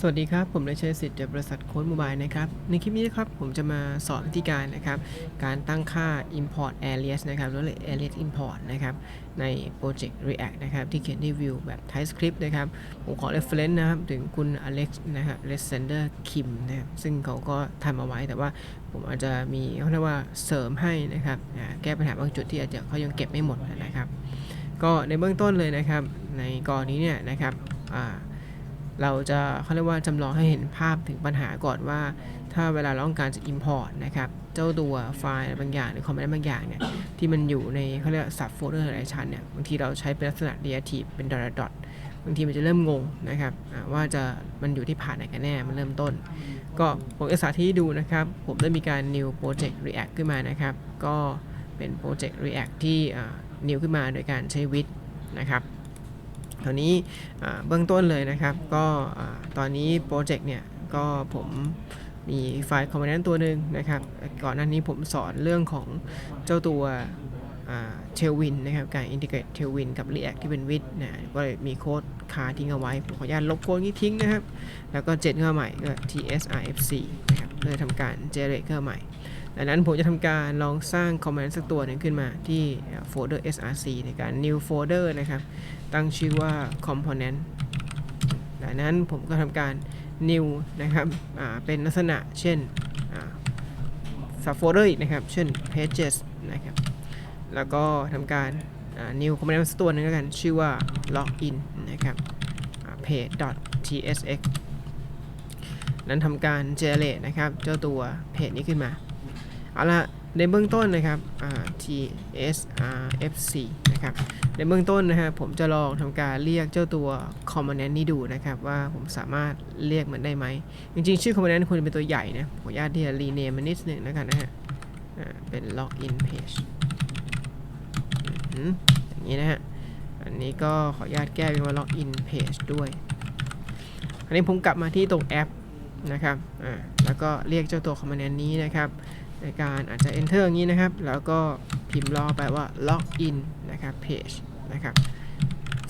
สวัสดีครับ ผมได้ใช้สิทธิ์จากบริษัทโค้ดโมบายนะครับ ในคลิปนี้นะครับ ผมจะมาสอนวิธีการนะครับ การตั้งค่า import alias นะครับหรือ alias import นะครับ ในโปรเจกต์ React นะครับ ที่เขียนใน view แบบ TypeScript นะครับ ผมขอ reference นะครับ ถึงคุณ Alex นะครับ Alexander Kim นะครับ ซึ่งเขาก็ทำเอาไว้ แต่ว่าผมอาจจะมีเขาเรียกว่าเสริมให้นะครับ แก้ปัญหาบางจุดที่อาจจะเขายังเก็บไม่หมดนะครับ ก็ในเบื้องต้นเลยนะครับ ในกรณีเนี่ยนะครับอ่า เราจะเขาเรียกว่าจำลองให้เห็นภาพถึงปัญหาก่อนว่า ถ้าเวลาเราต้องการจะ import นะครับ เจ้าตัวไฟล์บางอย่างหรือคอมโพเนนต์บางอย่างเนี่ยที่มันอยู่ในเขาเรียกสับโฟลเดอร์หลายชั้นเนี่ยบางทีเราใช้เป็นลักษณะ relative เป็น dot dot dot บางทีมันจะเริ่มงงนะครับว่าจะมันอยู่ที่ผ่านไหนกันแน่มันเริ่มต้น ก็ผมจะสาธิตดูนะครับ ผมได้มีการ new project react ขึ้นมานะครับ ก็เป็นโปรเจกต์ react ที่ new ขึ้นมาโดยการใช้ with นะครับ ตอนนี้เบื้องต้นเลยนะครับก็ตอนนี้โปรเจกต์เนี่ยก็ผมมีไฟล์คอมโพเนนต์ตัวหนึ่งนะครับ ก่อนหน้านี้ผมสอนเรื่องของเจ้าตัวเทลวินนะครับ การอินทิเกรตเทลวินกับ React ที่เป็นวิดนะก็เลยมีโค้ดคาทิ้งเอาไว้ ผมขออนุญาตลบโค้ดนี้ทิ้งนะครับ แล้วก็เจนเข้ามาใหม่ก็ tsrfc นะครับเพื่อทำการ generate เข้ามาใหม่ดังนั้นผมจะทำการลองสร้างคอมโพเนนต์สักตัวหนึ่งขึ้นมาที่โฟลเดอร์ src ในการ new folder นะครับ ตั้งชื่อว่า component ดังนั้นผมก็ทำการ new นะครับเป็นลักษณะเช่น subfolder นะครับ เช่น pages นะครับ แล้วก็ทำการ new component ตัวหนึงแล้วกัน ชื่อว่า login นะครับ page.tsx นั้นทำการ generate นะครับ เจ้าตัวเพจนี้ขึ้นมา เอาละในเบื้องต้นนะครับ tsrfc นะครับในเบื้องต้นนะฮะผมจะลองทำการเรียกเจ้าตัว component นี้ดูนะครับ ว่าผมสามารถเรียกมันได้ไหม จริงๆ ชื่อ component ควรจะเป็นตัวใหญ่นะขออนุญาตที่จะ rename มันนิดนึงแล้วกันนะฮะเป็น login page อย่างนี้นะฮะอันนี้ก็ขออนุญาตแก้เป็นว่า login page ด้วย อันนี้ผมกลับมาที่ตรงแอปนะครับแล้วก็เรียกเจ้าตัว component นี้นะครับ ในการอาจจะ enter อย่างนี้นะครับ แล้วก็ พิมพ์รอแปลว่า login นะครับ page นะครับ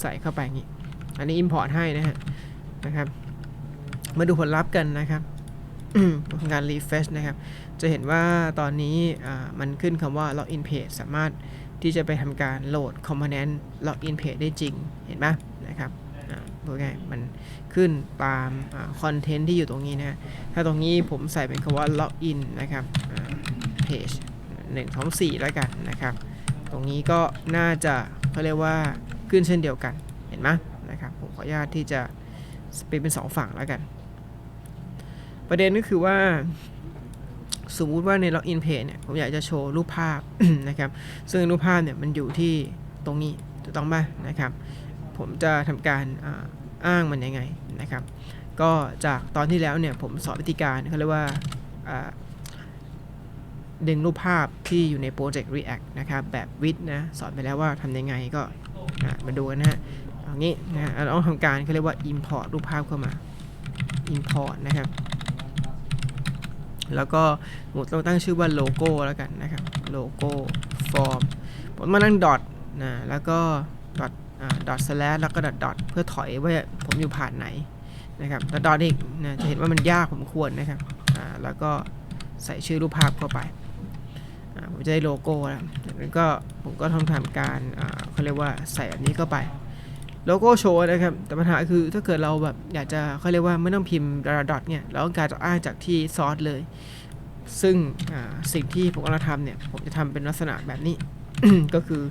ใส่เข้าไปงนี้ อันนี้ import ให้นะฮะนะครับ มาดูผลลัพธ์กันนะครับการ refresh นะครับ จะเห็นว่าตอนนี้มันขึ้นคำว่า login page สามารถที่จะไปทำการโหลด component login page ได้จริง เห็นไหมนะครับพูดง่ายมันขึ้นตามคอนเทนต์ที่อยู่ตรงนี้นะ ถ้าตรงนี้ผมใส่เป็นคำว่า login นะครับ page 1ท้อง4แล้วกันนะครับ ตรงนี้ก็น่าจะเขาเรียกว่าขึ้นเช่นเดียวกันเห็นไหมนะครับผมขออนุญาตที่จะเป็นเป็น 2 ฝั่งแล้วกัน ประเด็นก็คือว่าสมมุติว่าในล็อกอินเพจเนี่ยผมอยากจะโชว์รูปภาพนะครับ ซึ่งรูปภาพเนี่ยมันอยู่ที่ตรงนี้ถูกต้องไหมนะครับ ผมจะทำการอ้างมันยังไงนะครับ ก็จากตอนที่แล้วเนี่ยผมสอนวิธีการเขาเรียกว่า ดึงรูปภาพที่อยู่ในโปรเจกต์ React นะครับ แบบวิดนะสอนไปแล้วว่าทำยังไงก็อะมาดูกันนะฮะเอางี้นะเราต้องทำการเขาเรียกว่า import รูปภาพเข้ามา import นะครับ แล้วก็ผมต้องตั้งชื่อว่าโลโก้แล้วกันนะครับโลโก้ form ผมมานั่ง dot นะแล้วก็ dot อ่า dot slash แล้วก็ dot dot เพื่อถอยว่าผมอยู่ผ่านไหนนะครับแล้ว dot อีกนะจะเห็นว่ามันยากผมควรนะครับอ่าแล้วก็ใส่ชื่อรูปภาพเข้าไป ผมจะได้โลโก้แล้วจากนั้นก็ผมก็ทำทำการเขาเรียกว่าใส่แบบนี้เข้าไปโลโก้โชว์นะครับ แต่ปัญหาคือถ้าเกิดเราแบบอยากจะเขาเรียกว่าไม่ต้องพิมพ์ดอทดอทเนี่ยเราต้องการจะอ้างจากที่ซอสเลย ซึ่งสิ่งที่ผมกำลังทำเนี่ยผมจะทำเป็นลักษณะแบบนี้ ก็คือ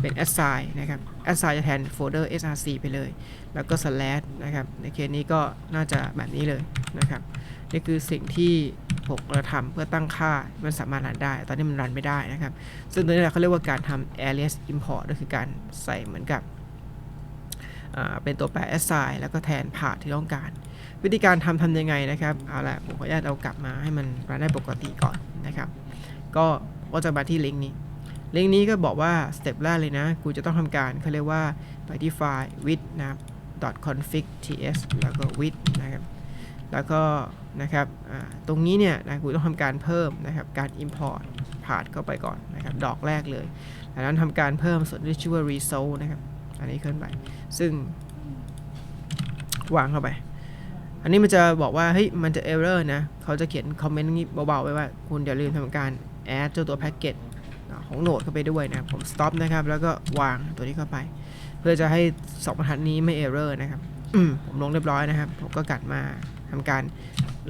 เป็น assign นะครับ assign จะแทนโฟลเดอร์ src ไปเลย แล้วก็ slash นะครับ ในเคสนี้ก็น่าจะแบบนี้เลยนะครับ นี่คือสิ่งที่ ผมกำลังทำเพื่อตั้งค่ามันสามารถรันได้ ตอนนี้มันรันไม่ได้นะครับ ซึ่งตัวนี้เขาเรียกว่าการทำ alias import ก็คือการใส่เหมือนกับเป็นตัวแปร assign แล้วก็แทน path ที่ต้องการ วิธีการทำทำยังไงนะครับ เอาละผมขออนุญาตเอากลับมาให้มันรันได้ปกติก่อนนะครับ ก็ก็จะมาที่ลิงก์นี้ ลิงก์นี้ก็บอกว่าสเต็ปแรกเลยนะ กูจะต้องทำการเขาเรียกว่าไปที่ไฟล์ with นะ .config ts แล้วก็ with นะครับ แล้วก็นะครับตรงนี้เนี่ยนะกูต้องทำการเพิ่มนะครับการ import path เข้าไปก่อนนะครับดอกแรกเลยจากนั้นทำการเพิ่มส่วนที่ชื่อว่า result นะครับอันนี้ขึ้นไป ซึ่งวางเข้าไป อันนี้มันจะบอกว่าเฮ้ยมันจะ error นะเขาจะเขียนคอมเมนต์นี้เบาๆไว้ว่า คุณอย่าลืมทำการ add เจ้าตัวแพ็กเกจของโหนดเข้าไปด้วยนะผม stop นะครับ แล้วก็วางตัวนี้เข้าไป เพื่อจะให้สองบรรทัดนี้ไม่ error นะครับผมลงเรียบร้อยนะครับ ผมก็กัดมา ทำการ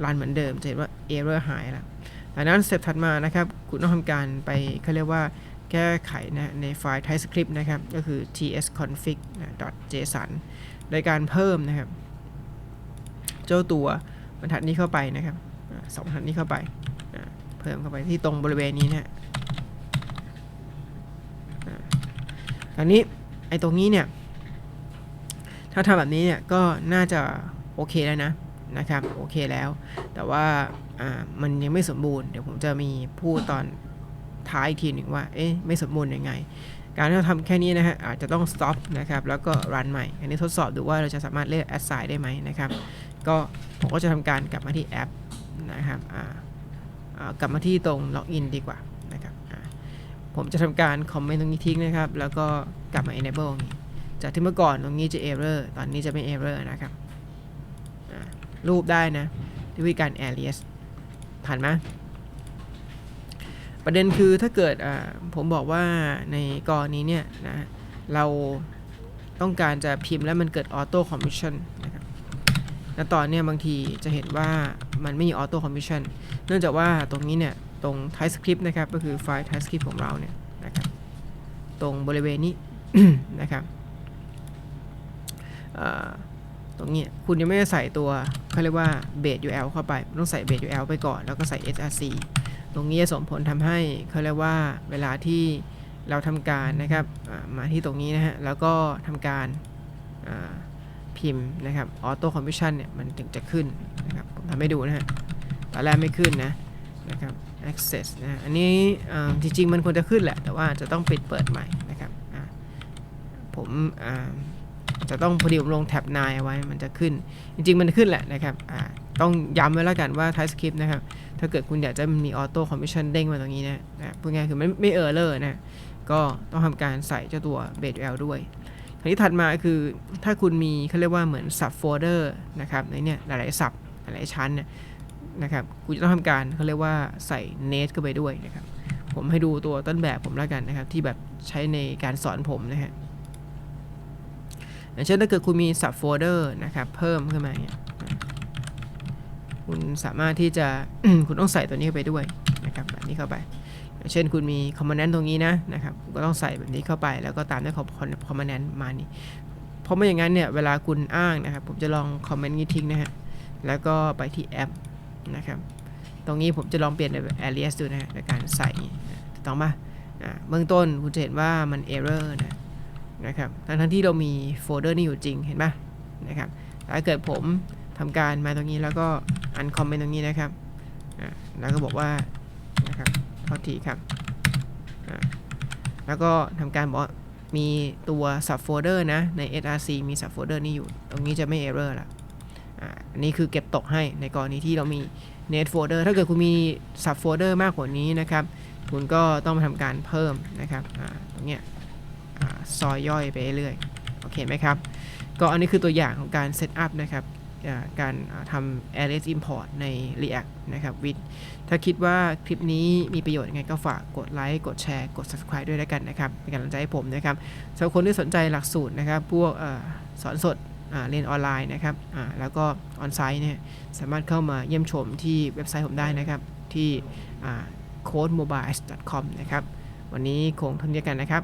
รันเหมือนเดิม จะเห็นว่า error หายแล้วดังนั้นสเต็ปถัดมานะครับคุณต้องทำการไปเขาเรียกว่าแก้ไขนะในไฟล์ TypeScript นะครับ ก็คือ tsconfig .json โดยการเพิ่มนะครับ เจ้าตัวบรรทัดนี้เข้าไปนะครับสองบรรทัดนี้เข้าไป เพิ่มเข้าไปที่ตรงบริเวณนี้นะอันนี้ไอ้ตรงนี้เนี่ย ถ้าทำแบบนี้เนี่ยก็น่าจะโอเคแล้วนะ นะครับโอเคแล้ว แต่ว่ามันยังไม่สมบูรณ์เดี๋ยวผมจะมีพูดตอนท้ายอีกทีหนึ่งว่าเอ๊ะไม่สมบูรณ์ยังไง การที่เราทำแค่นี้นะฮะอาจจะต้อง stop นะครับแล้วก็ run ใหม่ อันนี้ทดสอบดูว่าเราจะสามารถเรียก assign ได้ไหมนะครับก็ผมก็จะทำการกลับมาที่แอปนะครับกลับมาที่ตรง login ดีกว่านะครับผมจะทำการคอมเมนต์ตรงนี้ทิ้งนะครับ แล้วก็กลับมา enable จากที่เมื่อก่อนตรงนี้จะ error ตอนนี้จะไม่ error นะครับ รูปได้นะด้วยวิธีการ alias ผ่านไหมประเด็นคือถ้าเกิดอ่าผมบอกว่าในกรณีเนี่ยนะเราต้องการจะพิมพ์แล้วมันเกิด auto completion นะครับณตอนเนี้ยบางทีจะเห็นว่ามันไม่มีออโต้คอมมิชชั่นเนื่องจากว่าตรงนี้เนี่ย ตรง TypeScript นะครับ ก็คือไฟล์ TypeScript ของเราเนี่ยนะครับ ตรงบริเวณนี้นะครับอ่า ตรงนี้คุณยังไม่ได้ใส่ตัวเขาเรียกว่า base UL เข้าไป ต้องใส่ base UL ไปก่อน แล้วก็ใส่ src ตรงนี้จะส่งผลทำให้เขาเรียกว่าเวลาที่เราทำการนะครับมาที่ตรงนี้นะฮะ แล้วก็ทำการพิมพ์นะครับออโต้คอมพิชชันเนี่ยมันถึงจะขึ้นนะครับผมทำให้ดูนะฮะตอนแรกไม่ขึ้นนะนะครับ access นะอันนี้อ่าจริงๆมันควรจะขึ้นแหละ แต่ว่าจะต้องปิดเปิดใหม่นะครับอ่าผม อ่าจะต้องพอดีผมลงแท็บนายเอาไว้มันจะขึ้น จริง ๆ มันขึ้นแหละนะครับต้องย้ำไว้แล้วกันว่า TypeScript นะครับ ถ้าเกิดคุณอยากจะมีออโต้คอมพิชชันเด้งมาตรงนี้นะนะพูดง่ายคือไม่ไม่เออร์เลอร์นะ ก็ต้องทำการใส่เจ้าตัว base UL ด้วยคราวนี้ถัดมาคือถ้าคุณมีเขาเรียกว่าเหมือน sub folder นะครับในเนี่ยหลายๆ sub หลายๆชั้นเนี่ยนะครับคุณจะต้องทำการเขาเรียกว่าใส่ net เข้าไปด้วยนะครับผมให้ดูตัวต้นแบบผมแล้วกันนะครับ ที่แบบใช้ในการสอนผมนะฮะ เช่นถ้าเกิดคุณมี sub folder นะครับเพิ่มขึ้นมาเนี่ยคุณสามารถที่จะคุณต้องใส่ตัวนี้ไปด้วยนะครับแบบนี้เข้าไปอย่างเช่นคุณมี command ตรงนี้นะนะครับก็ต้องใส่แบบนี้เข้าไป แล้วก็ตามด้วย command มานี่เพราะไม่อย่างนั้นเนี่ยเวลาคุณอ้างนะครับ ผมจะลอง comment นี้ทิ้งนะฮะแล้วก็ไปที่แอปนะครับ ตรงนี้ผมจะลองเปลี่ยนเป็น alias ดูนะฮะในการใส่ต้องปะอ่าเบื้องต้นคุณจะเห็นว่ามัน error นะ นะครับทั้งทั้งที่เรามีโฟลเดอร์นี้อยู่จริงเห็นป่ะนะครับแต่ถ้าเกิดผมทำการมาตรงนี้แล้วก็ uncomment ตรงนี้นะครับแล้วก็บอกว่านะครับโทษทีครับแล้วก็ทำการบอกมีตัว sub folder นะ ใน src มี sub folder นี่อยู่ ตรงนี้จะไม่ error ละอ่าอันนี้คือเก็บตกให้ในกรณีที่เรามี net folder ถ้าเกิดคุณมี sub folder มากกว่านี้นะครับ คุณก็ต้องมาทำการเพิ่มนะครับตรงเนี้ย ซอยย่อยไปเรื่อยๆโอเคไหมครับ ก็อันนี้คือตัวอย่างของการ set up นะครับการทำ alias import ใน React นะครับ with ถ้าคิดว่าคลิปนี้มีประโยชน์ยังไงก็ฝากกดไลค์ กดแชร์ กด subscribe ด้วยแล้วกันนะครับ เป็นกำลังใจให้ผมนะครับสำหรับคนที่สนใจหลักสูตรนะครับ พวกอสอนสดเรียนออนไลน์นะครับแล้วก็ออนไซต์เนี่ยสามารถเข้ามาเยี่ยมชมที่เว็บไซต์ผมได้นะครับ ที่ codemobile.com นะครับ วันนี้คงเท่านี้กันนะครับ